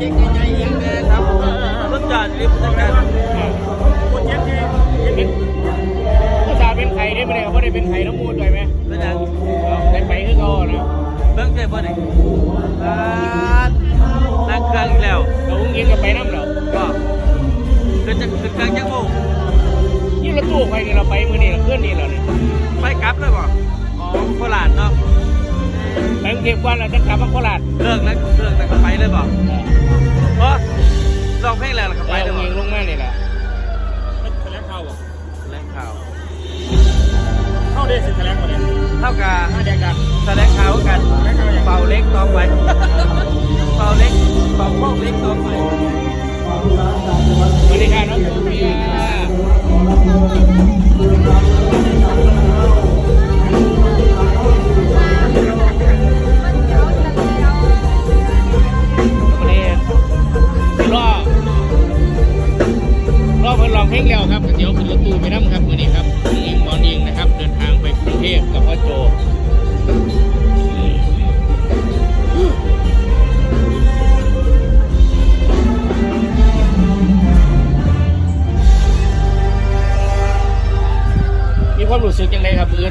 รีบจัดการคนเย็บที่เป็นผู้สาวเป็นไข่ได้ไหมเนี่ยเขาได้เป็นไข่น้ำมูดด้วยไหมเป็นยังได้ไปคือเขานะเบิ่งใจบ่นี่อ่านั่งเครื่องอีกแล้วเราอุ้งยิงกับไปน้ำเราก็คือจะขึ้นเครื่องจังโมงยี่รถตู้ไปนี่เราไปมือนี่เราเคลื่อนนี่เราเนี่ยไปกลับเลยบ่อ๋อโคราชเนาะ ไปกรุงเทพก่อนเราจะกลับมาโคราชเลิกแล้วเลิกแล้วก็ไปเลยบ่เพราะลองเพลงแล้วแล้วก็ไปไปเลยอุ้งบ่ยิงลงแมานี่แหละแถลงข่าวบ่แถลงข่าวเข้าได้สิแถลงบ่เนี่ยเท่ากับหน้าแดงกันแถลงข่าวกันเป่าเล็กต่อไปเป่าเล็กเป่าพวกเล็กต่อไปสวัสดีค่ะน้องโซเฟียวั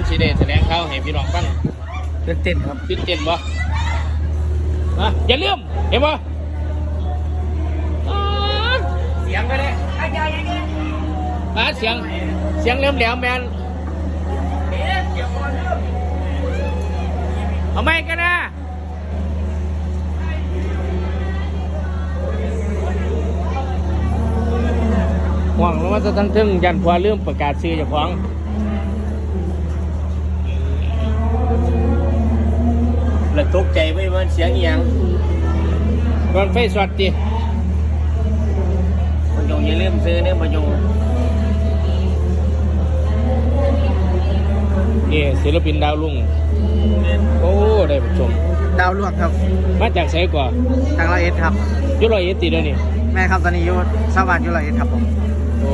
สีเดแถลงข่าวให้พี่น้องฟังตื่นเต้นครับตื่นเต้นบ่มาอย่าลืมเห็นบ่อ๊าดเสียงไปเลยมาเสียงเสียงเริ่มแหลมแมนเอาไม่กันนะหวังว่าจะทั้งทึ่งยันพอเริ่มประกาศซื้อเจากของ แล้วตกใจไม่มันเสียงอีหยังรอนไฟสวัสดีพยงอย่าลืมซื้อเนี่ยพยงนี่ศิลปินดาวรุ่งโอ้ได้ผู้ชม ดาวลวกครับมาจากไสก่อนทางร้อยเอ็ดครับ อยุรอยเอติดแล้วนี่ แม่ครับตอนนี้อยู่สวัสดิ์อยู่ร้อยเอ็ดครับผมโอ้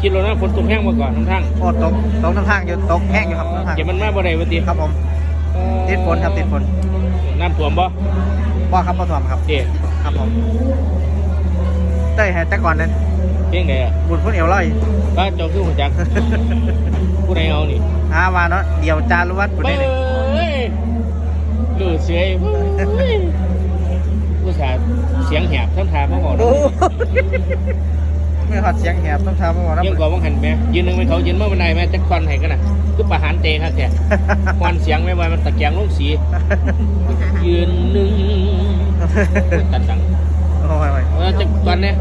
คิดแล้วนะฝนตกแห้งมาก่อนทั้งทางโอ้ตกตกน้ำทางอยู่ตกแห้งอยู่ครับน้ำทางเก็บมันมาบ่ได้วันตีครับผม ติดฝนครับติดฝนน้ำท่วมบ่บ่ครับบ่ถ่วมครับเจ๊ครับผมเต้ยให้แต่ก่อนนั้นเพียงไดอะบุญพุ่นเอวลอยก็เจ้าคือหัวจักผู้ใดเอานี่หามาเนาะเดี่ยวจารุวัฒน์บุญเบ้ได้เลยยลือเสียเบ้ยผู้สาห์เสียงแหบทั้งทางมาก่อนโอ้ ไม่หอดเสียงแหบต้องทำมาก่อนนะยังก่อนว่างหันแม่ยืนหนึ่งไม่เขายืนเมื่อวันใดแม่จะควันให้กันนะคือประหารเตะครับแกควันเสียงไม่ไหวมันตะแกรงลงสี ยืนหนึ่งตัดตังโอ้ยโอ้ยเออจะควันเนี่ย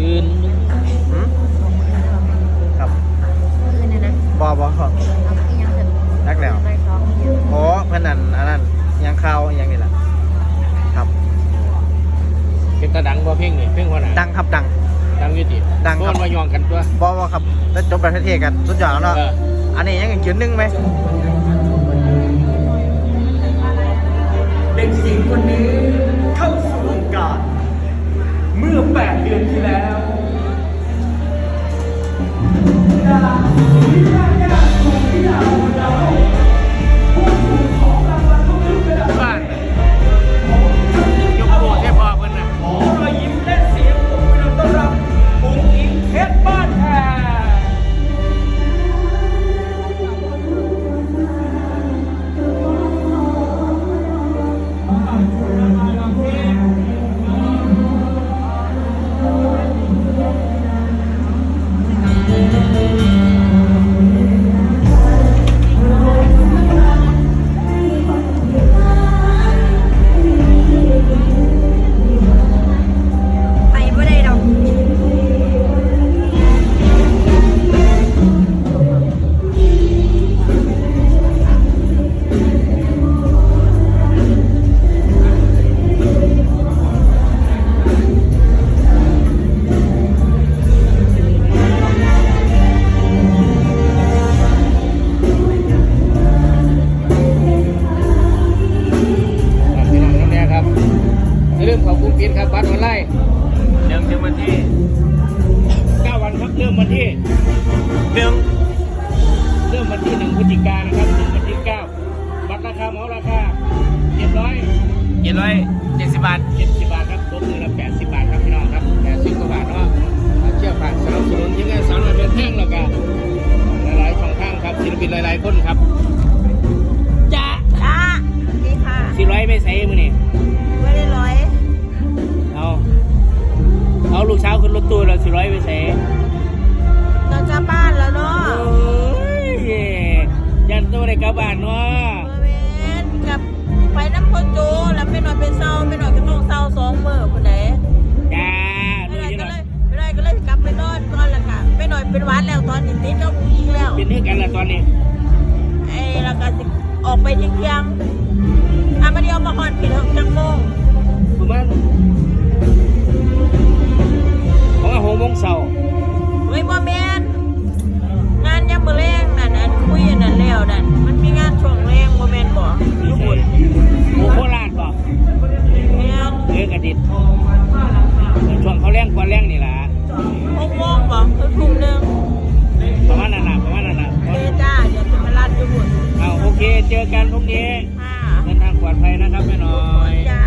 ยืนหนึ่ง หืมครับบ่บ่ครับรักแล้วโอ้เพื่อนนั่นอันนั้นยังข่าวยังนี่แหละครับ เป็นตาดังบ่เพ่งนี่เพ่งหัวหน้า ดังครับดัง ดังอยุติ ดังครับ เพาะมันมายองกันตัว บอว่า ครับ แล้วจบประเทศกันสุดยอดแล้วเนาะเอออันนี้ยังอีกจุดหนึงไหม เด็กหญิงคนนี้เข้าสู่วงการเมื่อ 8 เดือนที่แล้ว เจ็ดร้อยเจ็ดสิบบาทเจ็ดสิบบาทครับลดมือละแปดสิบบาทครับพี่น้องครับแปดสิบกว่าบาทเนาะเชื่อฝากสนับสนุนยังไงสาวน้อยเป็นแท่งแล้วกันหลายๆช่องทางครับศิลปินหลาย ๆ คนครับจ้าจ้าดีค่ะสี่ร้อยไม่ใส่มือนี่ไม่ได้ร้อยเอาเอาลูกเช้าขึ้นรถตู้เราสี่ร้อยไม่ใส่เราจะบ้านแล้วเนาะยันตัวได้กลับบ้านเนาะ ไปน้ำโคโจแล้วไม่หน่อยเป็นเศร้าไม่หน่อยก็ต้องเศร้าสองมื้อคนไหนจ้าไม่ดูหน่อยยี่ก็หน่อยเลยไม่หน่อยก็เลยกลับไปนอนก่อนละค่ะไม่หน่อยเป็นหวัดแล้วตอนนี้ติดก็ยิงแล้วเป็นเรื่องกันละตอนนี้ไอ้แล้วก็สิออกไปเที่ยงๆอะมาเดียวมาคอนปิดจังโม ช่วงเขาแรงกว่าแรงนี่ล่ะหกโมงบ่คือทุ่มหนึงประมาณนั้นน่ะประมาณนั้นน่ะเอจ้าเดี๋ยวจะมาลัดอยู่บุญเอาโอเค เจอกันพรุ่งนี้ค่ะเดินทางปลอดภัยนะครับแม่น้อยจ้า